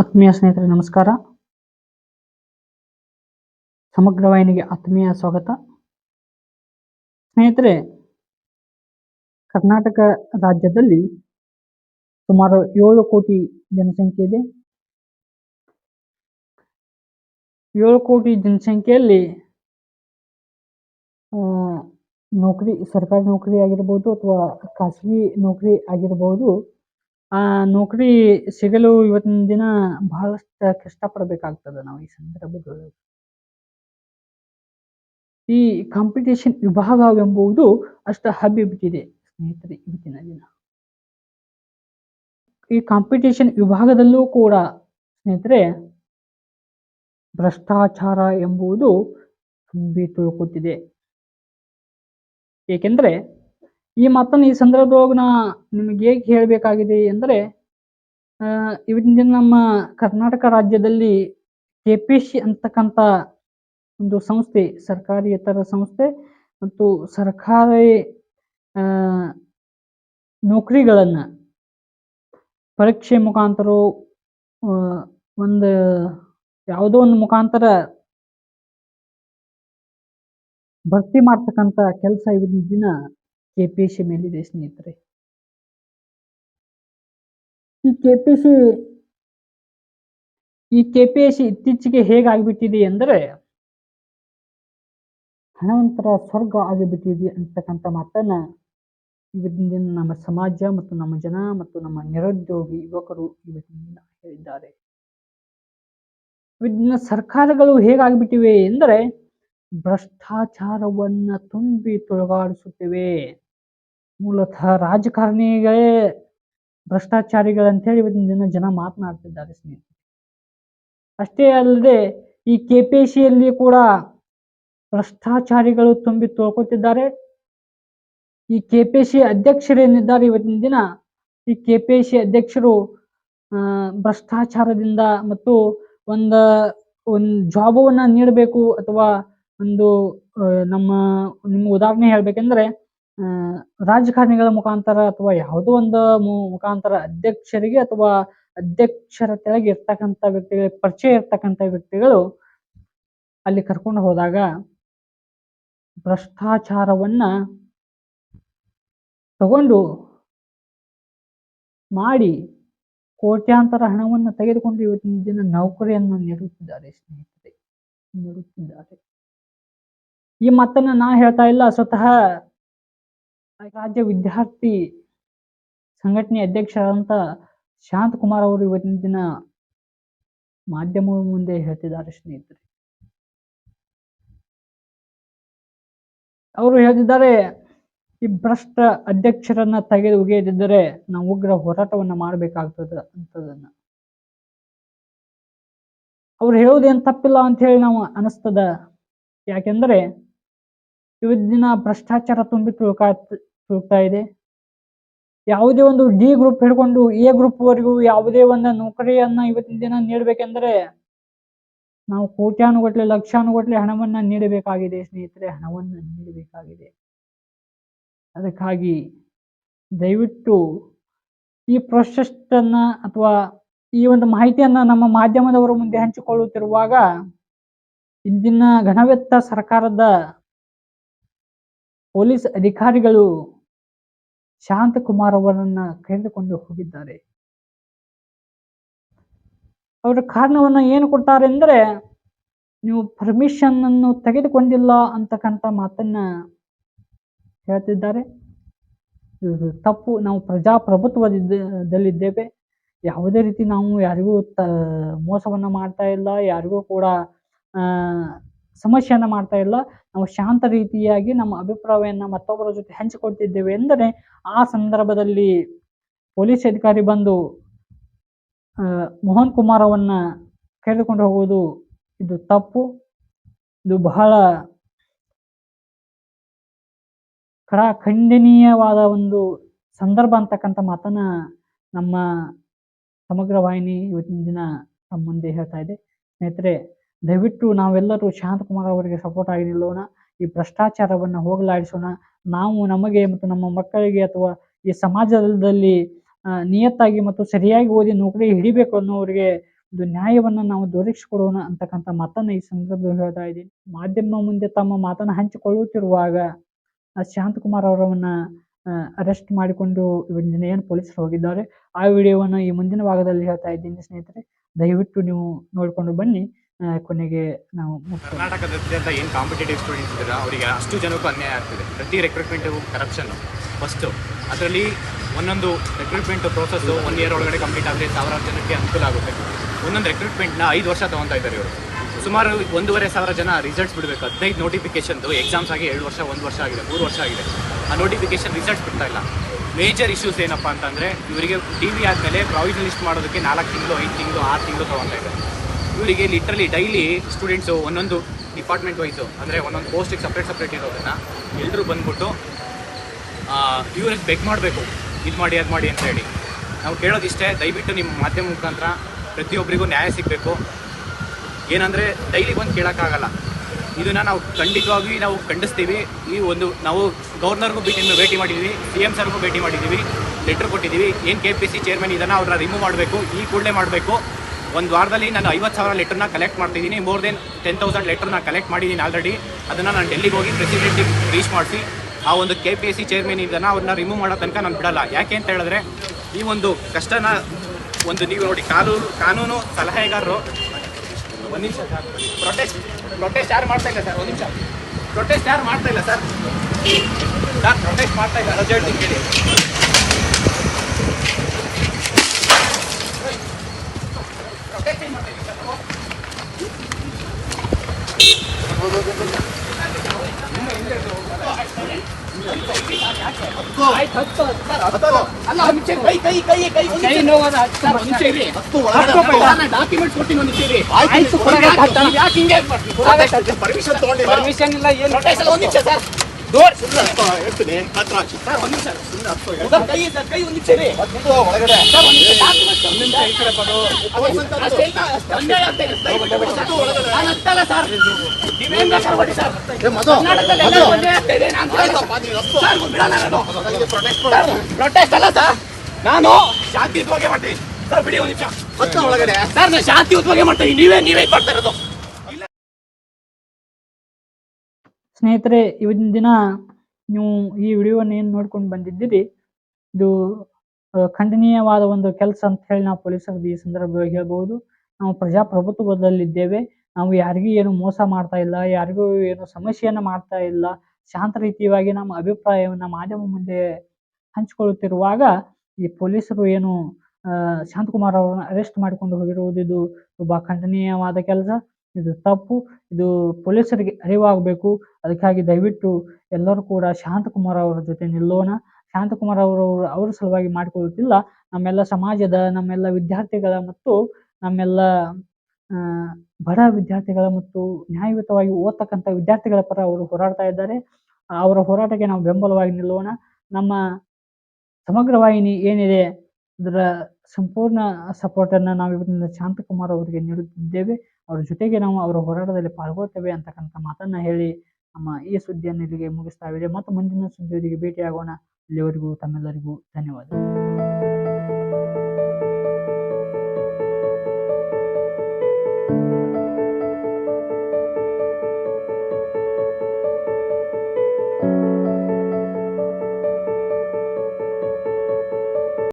ಆತ್ಮೀಯ ಸ್ನೇಹಿತರೆ, ನಮಸ್ಕಾರ. ಸಮಗ್ರ ವಾಹಿನಿಗೆ ಆತ್ಮೀಯ ಸ್ವಾಗತ. ಸ್ನೇಹಿತರೆ, ಕರ್ನಾಟಕ ರಾಜ್ಯದಲ್ಲಿ ಸುಮಾರು ಏಳು ಕೋಟಿ ಜನಸಂಖ್ಯೆ ಇದೆ. ಏಳು ಕೋಟಿ ಜನಸಂಖ್ಯೆಯಲ್ಲಿ ನೌಕರಿ, ಸರ್ಕಾರಿ ನೌಕರಿ ಆಗಿರ್ಬೋದು ಅಥವಾ ಖಾಸಗಿ ನೌಕರಿ ಆಗಿರ್ಬೋದು ಆ ನೌಕರಿ ಸಿಗಲು ಇವತ್ತಿನ ದಿನ ಬಹಳಷ್ಟು ಕಷ್ಟಪಡಬೇಕಾಗ್ತದೆ ನಾವು ಈ ಸಂದರ್ಭದಲ್ಲಿ. ಈ ಕಾಂಪಿಟೇಷನ್ ವಿಭಾಗವೆಂಬುದು ಅಷ್ಟು ಹಬ್ಬಿಬಿಟ್ಟಿದೆ ಸ್ನೇಹಿತರೆ ಇವತ್ತಿನ ದಿನ. ಈ ಕಾಂಪಿಟೇಷನ್ ವಿಭಾಗದಲ್ಲೂ ಕೂಡ ಸ್ನೇಹಿತರೆ ಭ್ರಷ್ಟಾಚಾರ ಎಂಬುದು ತುಂಬಿ ತುಳುಕುತ್ತಿದೆ. ಏಕೆಂದರೆ ಈ ಮಾತನ್ನು ಈ ಸಂದರ್ಭದೊಳಗ ನಾ ನಿಮಗೆ ಹೇಗೆ ಹೇಳಬೇಕಾಗಿದೆ ಅಂದರೆ ಇವತ್ತಿನ ನಮ್ಮ ಕರ್ನಾಟಕ ರಾಜ್ಯದಲ್ಲಿ ಕೆ ಪಿ ಸಿ ಅಂತಕ್ಕಂಥ ಒಂದು ಸಂಸ್ಥೆ ಸರ್ಕಾರಿಯೇತರ ಸಂಸ್ಥೆ ಮತ್ತು ಸರ್ಕಾರಿ ನೌಕರಿಗಳನ್ನು ಪರೀಕ್ಷೆ ಮುಖಾಂತರ ಒಂದು ಯಾವುದೋ ಒಂದು ಮುಖಾಂತರ ಭರ್ತಿ ಮಾಡ್ತಕ್ಕಂಥ ಕೆಲಸ ಇವತ್ತಿನ ದಿನ ಕೆ ಪಿ ಸಿ ಮೇಲಿದೆ ಸ್ನೇಹಿತರೆ. ಈ ಕೆ ಪಿ ಸಿ, ಈ ಕೆ ಪಿ ಸಿ ಇತ್ತೀಚೆಗೆ ಹೇಗಾಗಿಬಿಟ್ಟಿದೆ ಅಂದರೆ ಹಣವಂತರ ಸ್ವರ್ಗ ಆಗಿಬಿಟ್ಟಿದೆ ಅಂತಕ್ಕಂಥ ಮಾತನ್ನ ಇವತ್ತಿನ ನಮ್ಮ ಸಮಾಜ ಮತ್ತು ನಮ್ಮ ಜನ ಮತ್ತು ನಮ್ಮ ನಿರುದ್ಯೋಗಿ ಯುವಕರು ಇವತ್ತಿನ ದಿನ ಹೇಳಿದ್ದಾರೆ. ಇವತ್ತಿನ ಸರ್ಕಾರಗಳು ಹೇಗಾಗಿಬಿಟ್ಟಿವೆ ಎಂದರೆ ಭ್ರಷ್ಟಾಚಾರವನ್ನ ತುಂಬಿ ತೊಳಗಾಡಿಸುತ್ತಿವೆ. ಮೂಲತಃ ರಾಜಕಾರಣಿಗಳೇ ಭ್ರಷ್ಟಾಚಾರಿಗಳಂತೇಳಿ ಇವತ್ತಿನ ದಿನ ಜನ ಮಾತನಾಡ್ತಿದ್ದಾರೆ ಸ್ನೇಹಿತರೆ. ಅಷ್ಟೇ ಅಲ್ಲದೆ ಈ ಕೆ ಪಿ ಸಿಯಲ್ಲಿ ಕೂಡ ಭ್ರಷ್ಟಾಚಾರಿಗಳು ತುಂಬಿ ತೊಳ್ಕೊತಿದ್ದಾರೆ. ಈ ಕೆ ಪಿ ಸಿ ಅಧ್ಯಕ್ಷರೇನಿದ್ದಾರೆ ಇವತ್ತಿನ ದಿನ? ಈ ಕೆ ಪಿ ಸಿ ಅಧ್ಯಕ್ಷರು ಭ್ರಷ್ಟಾಚಾರದಿಂದ ಮತ್ತು ಒಂದ, ಒಂದು ಜಾಬವನ್ನ ನೀಡಬೇಕು ಅಥವಾ ಒಂದು ನಮ್ಮ, ನಿಮ್ಗೆ ಉದಾಹರಣೆ ಹೇಳ್ಬೇಕಂದ್ರೆ ರಾಜಕಾರಣಿಗಳ ಮುಖಾಂತರ ಅಥವಾ ಯಾವುದೋ ಒಂದು ಮುಖಾಂತರ ಅಧ್ಯಕ್ಷರಿಗೆ ಅಥವಾ ಅಧ್ಯಕ್ಷರ ಕೆಳಗೆ ಇರ್ತಕ್ಕಂಥ ವ್ಯಕ್ತಿಗಳಿಗೆ ಪರಿಚಯ ಇರ್ತಕ್ಕಂಥ ವ್ಯಕ್ತಿಗಳು ಅಲ್ಲಿ ಕರ್ಕೊಂಡು ಹೋದಾಗ ಭ್ರಷ್ಟಾಚಾರವನ್ನ ತಗೊಂಡು ಮಾಡಿ ಕೋಟ್ಯಾಂತರ ಹಣವನ್ನು ತೆಗೆದುಕೊಂಡು ಇವತ್ತಿನ ದಿನ ನೌಕರಿಯನ್ನು ನೀಡುತ್ತಿದ್ದಾರೆ ಸ್ನೇಹಿತರೆ, ನೀಡುತ್ತಿದ್ದಾರೆ. ಈ ಮಾತನ್ನ ನಾ ಹೇಳ್ತಾ ಇಲ್ಲ, ಸ್ವತಃ ರಾಜ್ಯ ವಿದ್ಯಾರ್ಥಿ ಸಂಘಟನೆ ಅಧ್ಯಕ್ಷರಾದಂಥ ಶಾಂತಕುಮಾರ್ ಅವರು ಇವತ್ತಿನ ದಿನ ಮಾಧ್ಯಮ ಮುಂದೆ ಹೇಳ್ತಿದ್ದಾರೆ ಸ್ನೇಹಿತರೆ. ಅವರು ಹೇಳ್ತಿದ್ದಾರೆ, ಈ ಭ್ರಷ್ಟ ಅಧ್ಯಕ್ಷರನ್ನ ತೆಗೆದು ಒಗೆಯದಿದ್ದರೆ ನಾವು ಉಗ್ರ ಹೋರಾಟವನ್ನ ಮಾಡಬೇಕಾಗ್ತದ ಅಂತದನ್ನ. ಅವ್ರು ಹೇಳೋದೇನ್ ತಪ್ಪಿಲ್ಲ ಅಂತ ಹೇಳಿ ನಾವು ಅನಿಸ್ತದ. ಯಾಕೆಂದ್ರೆ ಇವತ್ತಿನ ಭ್ರಷ್ಟಾಚಾರ ತುಂಬಿ ತುಳುಕಾ ಇದೆ. ಯಾವುದೇ ಒಂದು ಡಿ ಗ್ರೂಪ್ ಹಿಡ್ಕೊಂಡು ಎ ಗ್ರೂಪ್ ವರೆಗೂ ಯಾವುದೇ ಒಂದು ನೌಕರಿಯನ್ನ ಇವತ್ತಿನ ದಿನ ನೀಡಬೇಕೆಂದರೆ ನಾವು ಕೋಟ್ಯಾನುಗಟ್ಲೆ ಲಕ್ಷಾನುಗಟ್ಟಲೆ ಹಣವನ್ನ ನೀಡಬೇಕಾಗಿದೆ ಸ್ನೇಹಿತರೆ, ಹಣವನ್ನ ನೀಡಬೇಕಾಗಿದೆ. ಅದಕ್ಕಾಗಿ ದಯವಿಟ್ಟು ಈ ಪ್ರೊಸೆಸ್ಟನ್ನ ಅಥವಾ ಈ ಒಂದು ಮಾಹಿತಿಯನ್ನ ನಮ್ಮ ಮಾಧ್ಯಮದವರ ಮುಂದೆ ಹಂಚಿಕೊಳ್ಳುತ್ತಿರುವಾಗ ಇಂದಿನ ಘನವೆತ್ತ ಸರ್ಕಾರದ ಪೊಲೀಸ್ ಅಧಿಕಾರಿಗಳು ಶಾಂತಕುಮಾರ್ ಅವರನ್ನ ಕರೆದುಕೊಂಡು ಹೋಗಿದ್ದಾರೆ. ಅವರ ಕಾರಣವನ್ನ ಏನು ಕೊಡ್ತಾರೆ ಅಂದ್ರೆ, ನೀವು ಪರ್ಮಿಷನ್ ಅನ್ನು ತೆಗೆದುಕೊಂಡಿಲ್ಲ ಅಂತಕ್ಕಂಥ ಮಾತನ್ನ ಹೇಳ್ತಿದ್ದಾರೆ. ಇದು ತಪ್ಪು. ನಾವು ಪ್ರಜಾಪ್ರಭುತ್ವದಲ್ಲಿದ್ದೇವೆ ಯಾವುದೇ ರೀತಿ ನಾವು ಯಾರಿಗೂ ತ, ಮೋಸವನ್ನ ಮಾಡ್ತಾ ಇಲ್ಲ. ಯಾರಿಗೂ ಕೂಡ ಸಮಸ್ಯೆಯನ್ನ ಮಾಡ್ತಾ ಇಲ್ಲ. ನಾವು ಶಾಂತ ರೀತಿಯಾಗಿ ನಮ್ಮ ಅಭಿಪ್ರಾಯವನ್ನ ಮತ್ತೊಬ್ಬರ ಜೊತೆ ಹಂಚಿಕೊಳ್ತಿದ್ದೇವೆ ಎಂದರೆ ಆ ಸಂದರ್ಭದಲ್ಲಿ ಪೊಲೀಸ್ ಅಧಿಕಾರಿ ಬಂದು ಮೋಹನ್ ಕುಮಾರ್ ಅವನ್ನ ಕರೆದುಕೊಂಡು ಹೋಗುವುದು ಇದು ತಪ್ಪು. ಇದು ಬಹಳ ಕಡ ಖಂಡನೀಯವಾದ ಒಂದು ಸಂದರ್ಭ ಅಂತಕ್ಕಂಥ ಮಾತನ್ನ ನಮ್ಮ ಸಮಗ್ರ ವಾಹಿನಿ ಇವತ್ತಿನ ದಿನ ನಮ್ಮ ಮುಂದೆ ಹೇಳ್ತಾ ಇದೆ. ಸ್ನೇಹಿತರೆ ದಯವಿಟ್ಟು ನಾವೆಲ್ಲರೂ ಶಾಂತಕುಮಾರ್ ಅವರಿಗೆ ಸಪೋರ್ಟ್ ಆಗಿ ನಿಲ್ಲೋಣ ಈ ಭ್ರಷ್ಟಾಚಾರವನ್ನು ಹೋಗಲಾಡಿಸೋಣ. ನಾವು ನಮಗೆ ಮತ್ತು ನಮ್ಮ ಮಕ್ಕಳಿಗೆ ಅಥವಾ ಈ ಸಮಾಜದಲ್ಲಿ ನಿಯತ್ತಾಗಿ ಮತ್ತು ಸರಿಯಾಗಿ ಓದಿ ನೌಕರಿ ಹಿಡಿಬೇಕು ಅನ್ನೋರಿಗೆ ಒಂದು ನ್ಯಾಯವನ್ನು ನಾವು ದೊರಕಿಸಿಕೊಡೋಣ ಅಂತಕ್ಕಂಥ ಮಾತನ್ನ ಈ ಸಂದರ್ಭದಲ್ಲಿ ಹೇಳ್ತಾ ಇದ್ದೀನಿ. ಮಾಧ್ಯಮ ಮುಂದೆ ತಮ್ಮ ಮಾತನ್ನ ಹಂಚಿಕೊಳ್ಳುತ್ತಿರುವಾಗ ಶಾಂತಕುಮಾರ್ ಅವರವನ್ನ ಅರೆಸ್ಟ್ ಮಾಡಿಕೊಂಡು ಏನು ಪೊಲೀಸರು ಹೋಗಿದ್ದಾರೆ. ಆ ವಿಡಿಯೋವನ್ನು ಈ ಮುಂದಿನ ಭಾಗದಲ್ಲಿ ಹೇಳ್ತಾ ಇದ್ದೀನಿ ಸ್ನೇಹಿತರೆ. ದಯವಿಟ್ಟು ನೀವು ನೋಡಿಕೊಂಡು ಬನ್ನಿ. ಕೊನೆಗೆ ನಾವು. ಕರ್ನಾಟಕದಾದ್ಯಂತ ಏನು ಕಾಂಪಿಟೇಟಿವ್ ಸ್ಟೂಡೆಂಟ್ಸ್ ಇದ್ದಾರೆ, ಅವರಿಗೆ ಅಷ್ಟು ಜನಕ್ಕೂ ಅನ್ಯಾಯ ಆಗ್ತಿದೆ. ಪ್ರತಿ ರೆಕ್ರೂಟ್ಮೆಂಟು ಕರಪ್ಷನ್ ಫಸ್ಟ್ ಅದರಲ್ಲಿ ಒಂದೊಂದು ರೆಕ್ರೂಟ್ಮೆಂಟ್ ಪ್ರೋಸೆಸ್ ಒನ್ ಇಯರ್ ಒಳಗಡೆ ಕಂಪ್ಲೀಟ್ ಆದರೆ ಸಾವಿರಾರು ಜನಕ್ಕೆ ಅನುಕೂಲ ಆಗುತ್ತೆ. ಒಂದೊಂದು ರೆಕ್ರೂಟ್ಮೆಂಟ್ನ ಐದು ವರ್ಷ ತೊಗೊತಾ ಇದ್ದಾರೆ ಇವರು. ಸುಮಾರು ಒಂದೂವರೆ ಸಾವಿರ ಜನ ರಿಸಲ್ಟ್ಸ್ ಬಿಡಬೇಕು. ಹದಿನೈದು ನೋಟಿಫಿಕೇಶನ್ದು ಎಕ್ಸಾಮ್ಸ್ ಆಗಿ ಎರಡು ವರ್ಷ, ಒಂದು ವರ್ಷ ಆಗಿದೆ, ಮೂರು ವರ್ಷ ಆಗಿದೆ. ಆ ನೋಟಿಫಿಕೇಶನ್ ರಿಸಲ್ಟ್ಸ್ ಬಿಡ್ತಾ ಇಲ್ಲ. ಮೇಜರ್ ಇಶ್ಯೂಸ್ ಏನಪ್ಪ ಅಂತಂದರೆ, ಇವರಿಗೆ ಟಿ ವಿ ಆದಮೇಲೆ ಪ್ರಾವಿಷನ್ ಲಿಸ್ಟ್ ಮಾಡೋದಕ್ಕೆ ನಾಲ್ಕು ತಿಂಗಳು, ಐದು ತಿಂಗಳು, ಆರು ತಿಂಗಳು ತೊಗೊತಾ ಇದ್ದಾರೆ. ಇವರಿಗೆ ಲಿಟ್ರಲಿ ಡೈಲಿ ಸ್ಟೂಡೆಂಟ್ಸು ಒಂದೊಂದು ಡಿಪಾರ್ಟ್ಮೆಂಟ್ ವೈಸು ಅಂದರೆ ಒಂದೊಂದು ಪೋಸ್ಟಿಗೆ ಸಪ್ರೇಟ್ ಸಪ್ರೇಟ್ ಇರೋದನ್ನು ಎಲ್ಲರೂ ಬಂದ್ಬಿಟ್ಟು ಇವ್ರಿಗೆ ಬೆಗ್ ಮಾಡಬೇಕು. ಇದು ಮಾಡಿ, ಅದು ಮಾಡಿ ಅಂತ ಹೇಳಿ. ನಾವು ಕೇಳೋದಿಷ್ಟೇ, ದಯವಿಟ್ಟು ನಿಮ್ಮ ಮಾಧ್ಯಮ ಮುಖಾಂತರ ಪ್ರತಿಯೊಬ್ಬರಿಗೂ ನ್ಯಾಯ ಸಿಗಬೇಕು. ಏನಂದರೆ ಡೈಲಿ ಬಂದು ಕೇಳೋಕ್ಕಾಗಲ್ಲ. ಇದನ್ನು ನಾವು ಖಂಡಿತವಾಗಿ ನಾವು ಖಂಡಿಸ್ತೀವಿ. ಈ ಒಂದು, ನಾವು ಗವರ್ನರ್ಗೂ ಭೇಟಿ ಭೇಟಿ ಮಾಡಿದ್ದೀವಿ ಸಿ ಎಂ ಸರ್ಗೂ ಭೇಟಿ ಮಾಡಿದ್ದೀವಿ ಲೆಟ್ರ್ ಕೊಟ್ಟಿದ್ದೀವಿ ಏನು ಕೆ ಪಿ ಸಿ ಚೇರ್ಮನ್ ಇದನ್ನು ಅವ್ರನ್ನ ರಿಮೂವ್ ಮಾಡಬೇಕು, ಈ ಕೂಡಲೇ ಮಾಡಬೇಕು. ಒಂದು ವಾರದಲ್ಲಿ ನಾನು ಐವತ್ತು ಸಾವಿರ ಲೆಟರ್ನ ಕಲೆಕ್ಟ್ ಮಾಡ್ತಿದ್ದೀನಿ. ಮೋರ್ ದೆನ್ ಟೆನ್ ತೌಸಂಡ್ ಲೆಟರ್ನ ಕಲೆಕ್ಟ್ ಮಾಡಿದ್ದೀನಿ ಆಲ್ರೆಡಿ ಅದನ್ನು ನಾನು ಡೆಲ್ಲಿಗೆ ಹೋಗಿ ಪ್ರೆಸಿಡೆಂಟಿಗೆ ರೀಚ್ ಮಾಡಿಸಿ, ಆ ಒಂದು K P S C chairman ಇದ್ದಾನ ಅವ್ರನ್ನ ರಿಮೂವ್ ಮಾಡೋ ತನಕ ನಾನು ಬಿಡಲ್ಲ. ಯಾಕೆ ಅಂತ ಹೇಳಿದ್ರೆ, ಈ ಒಂದು ಕಷ್ಟನ ಒಂದು ನೀವು ನೋಡಿ ಕಾನೂನು ಕಾನೂನು ಸಲಹೆಗಾರರು ಒಂದು ನಿಮಿಷ ಪ್ರೊಟೆಸ್ಟ್ ಪ್ರೊಟೆಸ್ಟ್ ಯಾರು ಮಾಡ್ತಾ ಇಲ್ಲ ಸರ್ ಒಂದು ನಿಮಿಷ. ಪ್ರೊಟೆಸ್ಟ್ ಯಾರು ಮಾಡ್ತಾ ಇಲ್ಲ ಸರ್ ಸರ್ ಪ್ರೊಟೆಸ್ಟ್ ಮಾಡ್ತಾ ಇಲ್ಲ ರಜೆ ಹೇಳ್ತೀನಿ ಕೇಳಿ Protest ಏನ್ ಮಾಡ್ತಾ ಇದ್ದೀರಾ ಸರ್? ಆಯ್ತು, ಹತ್ತು, ಸರ್, ಹತ್ತು. ಅಲ್ಲ, ಒಂದ್ ನಿಮಿಷ ಕೈ ಕೈ ಕೈ ಕೈ ಒಂದ್ ನಿಮಿಷ. ಸರ್, ಒಂದ್ ನಿಮಿಷ ಇರಿ. ಹತ್ತು, ನಾನು ಡಾಕ್ಯುಮೆಂಟ್ಸ್ ಕೊಡ್ತೀನಿ ಒಂದ್. ಆಯ್ತು, ಪರ್ಮಿಷನ್ ಇಲ್ಲ ಏನು ಹೇಳ್ತೀನಿ ಹತ್ರ ಹಾಕಿ. ಸರ್ ಒಂದ್ ನಿಮಿಷ ಸರ್ ಕೈ ಸರ್ ಕೈ ಒಂದ್ ನಿಮಿಷ ಇರಿ ಹತ್ತು ಒಳಗಡೆ ಸರ್ ಒಂದ್ ನಿಮಿಷ documents ಒಂದ್ ನಿಮಿಷ ಈ ಕಡೆ ಬರೋ. ಅಷ್ಟೆಲ್ಲ ಅಷ್ಟು ಅನ್ಯಾಯ ಆಗ್ತಾ ಇದೆ. ನಾನು ಸರ್ ನೀವೇನ್ ಬೇಕಾದ್ರೂ ಸರ್ ಕರ್ನಾಟಕದಲ್ಲಿ ಒಂದೇ ಆಗ್ತಾ ಇದೆ. ಸರ್. ಪ್ರೊಟೆಸ್ಟ್ ಅಲ್ಲ ಸರ್ ನಾನು ಶಾಂತಿಯುತವಾಗಿ ಮಾಡ್ತೀನಿ ಸರ್ ಬಿಡಿ ಒಂದು ನಿಮಿಷ ಒಳಗಡೆ ಸರ್ ನಾನು ಶಾಂತಿಯುತವಾಗಿ ಮಾಡ್ತೀನಿ ನೀವೇ ನೀವೇ ಕೊಡ್ತಾ ಮಾಡ್ತಾ ಇರೋದು ಸ್ನೇಹಿತರೆ, ಇವತ್ತಿನ ದಿನ ನೀವು ಈ ವಿಡಿಯೋವನ್ನು ಏನು ನೋಡ್ಕೊಂಡು ಬಂದಿದ್ದೀರಿ? ಇದು ಖಂಡನೀಯವಾದ ಒಂದು ಕೆಲಸ ಅಂತ ಹೇಳಿ ನಾವು ಪೊಲೀಸರದ್ದು ಈ ಸಂದರ್ಭದಲ್ಲಿ ಹೇಳ್ಬಹುದು ನಾವು ಪ್ರಜಾಪ್ರಭುತ್ವದಲ್ಲಿದ್ದೇವೆ. ನಾವು ಯಾರಿಗೂ ಏನು ಮೋಸ ಮಾಡ್ತಾ ಇಲ್ಲ, ಯಾರಿಗೂ ಏನು ಸಮಸ್ಯೆಯನ್ನು ಮಾಡ್ತಾ ಇಲ್ಲ, ಶಾಂತ ರೀತಿಯಾಗಿ ನಮ್ಮ ಅಭಿಪ್ರಾಯವನ್ನು ಮಾಧ್ಯಮ ಮುಂದೆ ಹಂಚಿಕೊಳ್ಳುತ್ತಿರುವಾಗ ಈ ಪೊಲೀಸರು ಏನು ಶಾಂತಕುಮಾರ್ ಅವರನ್ನು ಅರೆಸ್ಟ್ ಮಾಡಿಕೊಂಡು ಹೋಗಿರುವುದು ಇದು ಒಬ್ಬ ಖಂಡನೀಯವಾದ ಕೆಲಸ. ಇದು ತಪ್ಪು, ಇದು ಪೊಲೀಸರಿಗೆ ಅರಿವಾಗಬೇಕು. ಅದಕ್ಕಾಗಿ ದಯವಿಟ್ಟು ಎಲ್ಲರೂ ಕೂಡ ಶಾಂತಕುಮಾರ್ ಅವರ ಜೊತೆ ನಿಲ್ಲೋಣ. ಶಾಂತಕುಮಾರ್ ಅವರು, ಅವರ ಸಲುವಾಗಿ ಮಾಡಿಕೊಳ್ಳುತ್ತಿಲ್ಲ. ನಮ್ಮೆಲ್ಲ ಸಮಾಜದ, ನಮ್ಮೆಲ್ಲ ವಿದ್ಯಾರ್ಥಿಗಳ ಮತ್ತು ನಮ್ಮೆಲ್ಲ ಬಡ ವಿದ್ಯಾರ್ಥಿಗಳ ಮತ್ತು ನ್ಯಾಯಯುತವಾಗಿ ಓದ್ತಕ್ಕಂಥ ವಿದ್ಯಾರ್ಥಿಗಳ ಪರ ಅವರು ಹೋರಾಡ್ತಾ ಇದ್ದಾರೆ. ಅವರ ಹೋರಾಟಕ್ಕೆ ನಾವು ಬೆಂಬಲವಾಗಿ ನಿಲ್ಲೋಣ. ನಮ್ಮ ಸಮಗ್ರ ವಾಹಿನಿ ಏನಿದೆ, ಅದರ ಸಂಪೂರ್ಣ ಸಪೋರ್ಟನ್ನು ನಾವು ಇವತ್ತಿನ ಶಾಂತಕುಮಾರ್ ಅವರಿಗೆ ನೀಡುತ್ತಿದ್ದೇವೆ. ಅವ್ರ ಜೊತೆಗೆ ನಾವು ಅವರ ಹೋರಾಟದಲ್ಲಿ ಪಾಲ್ಗೊಳ್ತೇವೆ ಅಂತಕ್ಕಂಥ ಮಾತನ್ನು ಹೇಳಿ ನಮ್ಮ ಈ ಸುದ್ದಿಯನ್ನು ಇಲ್ಲಿಗೆ ಮುಗಿಸ್ತಾ ಇದೆ ಮತ್ತು ಮುಂದಿನ ಸುದ್ದಿಯೊಂದಿಗೆ ಭೇಟಿಯಾಗೋಣ. ಇಲ್ಲಿವರೆಗೂ ತಮ್ಮೆಲ್ಲರಿಗೂ ಧನ್ಯವಾದ